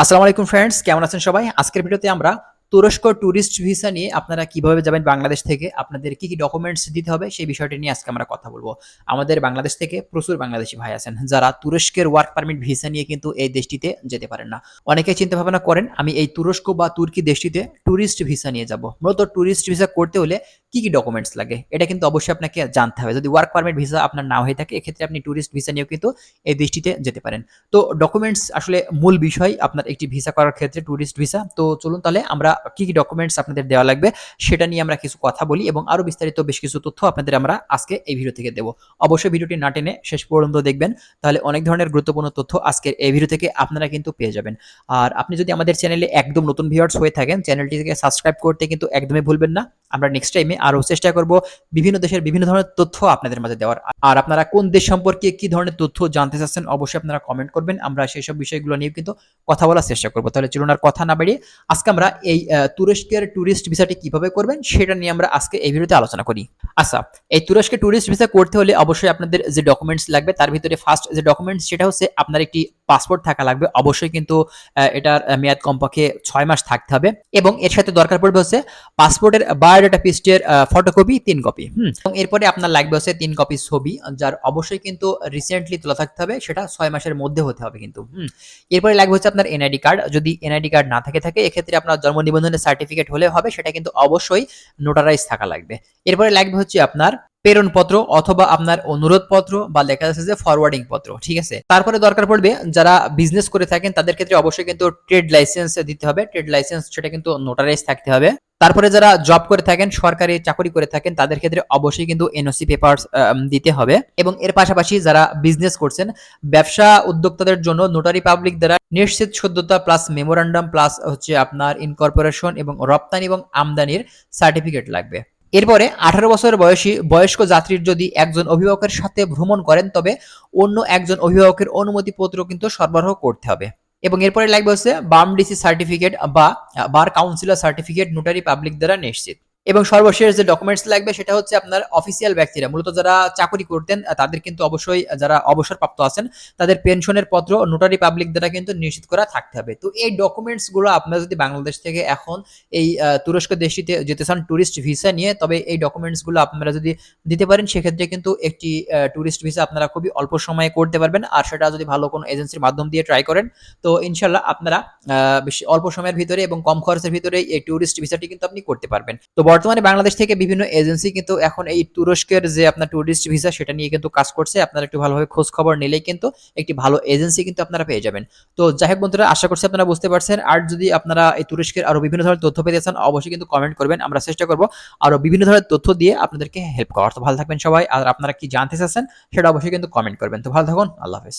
আসসালামু আলাইকুম ফ্রেন্ডস কেমন আছেন সবাই? আজকের ভিডিওতে আমরা তুরস্ক ট্যুরিস্ট ভিসা নিয়ে আপনারা কীভাবে যাবেন বাংলাদেশ থেকে, আপনাদের কি কি ডকুমেন্টস দিতে হবে সেই বিষয়টি নিয়ে আজকে আমরা কথা বলব। আমাদের বাংলাদেশ থেকে প্রচুর বাংলাদেশি ভাই আছেন, যারা তুরস্কের ওয়ার্ক পারমিট ভিসা নিয়ে কিন্তু এই দেশটিতে যেতে পারেন না। অনেকে চিন্তা ভাবনা করেন, আমি এই তুরস্ক বা তুর্কি দেশটিতে ট্যুরিস্ট ভিসা নিয়ে যাব। মূলত ট্যুরিস্ট ভিসা করতে হলে কি কি ডকুমেন্টস লাগে? এটা কিন্তু অবশ্যই আপনাকে জানতে হবে। যদি ওয়ার্ক পারমিট ভিসা আপনার না হয়ে থাকে, এক্ষেত্রে আপনি ট্যুরিস্ট ভিসা নিয়েও কিন্তু এই দৃষ্টিতে যেতে পারেন। তো ডকুমেন্টস আসলে মূল বিষয় আপনার একটি ভিসা করার ক্ষেত্রে ট্যুরিস্ট ভিসা তো চলুন তাহলে আমরা কি কি ডকুমেন্টস আপনাদের দেওয়া লাগবে, সেটা নিয়ে আমরা কিছু কথা বলি এবং আরও বিস্তারিত বেশ কিছু তথ্য আপনাদের আমরা আজকে এই ভিডিও থেকে দেবো। অবশ্যই ভিডিওটি না টেনে শেষ পর্যন্ত দেখবেন, তাহলে অনেক ধরনের গুরুত্বপূর্ণ তথ্য আজকের এই ভিডিও থেকে আপনারা কিন্তু পেয়ে যাবেন। আর আপনি যদি আমাদের চ্যানেলে একদম নতুন ভিউয়ার্স হয়ে থাকেন চ্যানেলটিকে সাবস্ক্রাইব করতে কিন্তু একদমই ভুলবেন না। আমরা নেক্সট টাইমে আরও চেষ্টা করব বিভিন্ন দেশের বিভিন্ন ধরনের তথ্য আপনাদের মাঝে দেওয়ার। আর আপনারা কোন দেশ সম্পর্কে কি ধরনের তথ্য জানতে চাচ্ছেন অবশ্যই আপনারা কমেন্ট করবেন। আমরা সেই সব বিষয়গুলো নিয়ে কিন্তু কথা বলার চেষ্টা করব। তাহলে চলুন আর কথা না বাড়িয়ে আজকে আমরা এই তুরস্কের ট্যুরিস্ট ভিসাটি কীভাবে করবেন সেটা নিয়ে আমরা আজকে এই ভিডিওতে আলোচনা করি। আচ্ছা এই তুরস্কে ট্যুরিস্ট ভিসা করতে হলে অবশ্যই আপনাদের যে ডকুমেন্টস লাগবে তার ভিতরে ফার্স্ট যে ডকুমেন্টস সেটা হচ্ছে আপনার একটি পাসপোর্ট থাকা লাগবে, অবশ্যই কিন্তু এটার মেয়াদ কমপক্ষে ছয় মাস থাকতে হবে। এবং এর সাথে দরকার পড়বে হচ্ছে পাসপোর্টের বায়োডাটা পিস্টের ফটোকপি তিন কপি হুম? এবং এরপরে আপনার লাগবে হচ্ছে তিন কপি ছবি, যার অবশ্যই কিন্তু রিসেন্টলি তোলা থাকতে হবে, সেটা ছয় মাসের মধ্যে হতে হবে কিন্তু, হুম? এরপরে লাগবে হচ্ছে আপনার এনআইডি কার্ড যদি এনআইডি কার্ড না থাকে থাকে, এক্ষেত্রে আপনার জন্ম নিবন্ধনের সার্টিফিকেট হলে হবে, সেটা কিন্তু অবশ্যই নোটারাইজ থাকা লাগবে। এরপরে লাগবে হচ্ছে আপনার প্রেরণ পত্র অথবা আপনার অনুরোধ পত্র বা লেখা আছে যে ফরওয়ার্ডিং পত্র ঠিক আছে? তারপরে দরকার পড়বে যারা বিজনেস করে থাকেন, তাদের ক্ষেত্রে অবশ্যই কিন্তু ট্রেড লাইসেন্স দিতে হবে। ট্রেড লাইসেন্স সেটা কিন্তু নোটারাইজ থাকতে হবে। তারপরে যারা জব করে থাকেন, সরকারি চাকরি করে থাকেন, তাদের ক্ষেত্রে অবশ্যই কিন্তু এনওসি পেপার দিতে হবে। এবং এর পাশাপাশি যারা বিজনেস করছেন, ব্যবসা উদ্যোক্তাদের জন্য নোটারি পাবলিক দ্বারা নিশ্চিত সদ্যতা প্লাস মেমোরান্ডাম প্লাস হচ্ছে আপনার ইনকর্পোরেশন এবং রপ্তানি এবং আমদানির সার্টিফিকেট লাগবে। এরপরে আঠারো বছর বয়সী বয়স্ক যাত্রীর যদি একজন অভিভাবকের সাথে ভ্রমণ করেন, তবে অন্য একজন অভিভাবকের অনুমতিপত্র কিন্তু সরবরাহ করতে হবে। এবং এরপরে লাগবে হচ্ছে বাম ডিসি সার্টিফিকেট বা বার কাউন্সিলর সার্টিফিকেট নোটারি পাবলিক দ্বারা নিশ্চিত। এবং সর্বশেষ যে ডকুমেন্টস লাগবে সেটা হচ্ছে আপনার অফিসিয়াল ব্যক্তিরা। মূলত যারা চাকরি করতেন তাদের কিন্তু অবশ্যই যারা অবসরপ্রাপ্ত আছেন, তাদের পেনশনের পত্র নোটারি পাবলিক দ্বারা কিন্তু নিশ্চিত করা থাকতে হবে। তো এই ডকুমেন্টসগুলো আপনারা যদি বাংলাদেশ থেকে এখন এই তুরস্ক দেশটিতে যেতে চান ট্যুরিস্ট ভিসা নিয়ে, তবে এই ডকুমেন্টসগুলো আপনারা যদি দিতে পারেন, সেক্ষেত্রে কিন্তু একটি ট্যুরিস্ট ভিসা আপনারা খুবই অল্প সময়ে করতে পারবেন। আর সেটা যদি ভালো কোনো এজেন্সির মাধ্যম দিয়ে ট্রাই করেন, তো ইনশাল্লাহ আপনারা অল্প সময়ের ভিতরে এবং কম খরচের ভিতরে এই ট্যুরিস্ট ভিসাটি কিন্তু আপনি করতে পারবেন। তো বর্তমানে বাংলাদেশ থেকে বিভিন্ন এজেন্সি কিন্তু এখন এই তুরস্কের যে আপনার ট্যুরিস্ট ভিসা সেটা নিয়ে কিন্তু কাজ করছে। আপনারা একটু ভালোভাবে খোঁজ খবর নিলেই কিন্তু একটি ভালো এজেন্সি কিন্তু আপনারা পেয়ে যাবেন। তো যাই হোক বন্ধুরা, আশা করছি আপনারা বুঝতে পারছেন। আর যদি আপনারা এই তুরস্কের আরও বিভিন্ন ধরনের তথ্য পেতে চান, অবশ্যই কিন্তু কমেন্ট করবেন। আমরা চেষ্টা করব আরও বিভিন্ন ধরনের তথ্য দিয়ে আপনাদেরকে হেল্প করার। তো ভালো থাকবেন সবাই। আর আপনারা কি জানতে চাচ্ছেন, সেটা অবশ্যই কিন্তু কমেন্ট করবেন। তো ভালো থাকুন, আল্লাহ হাফেজ।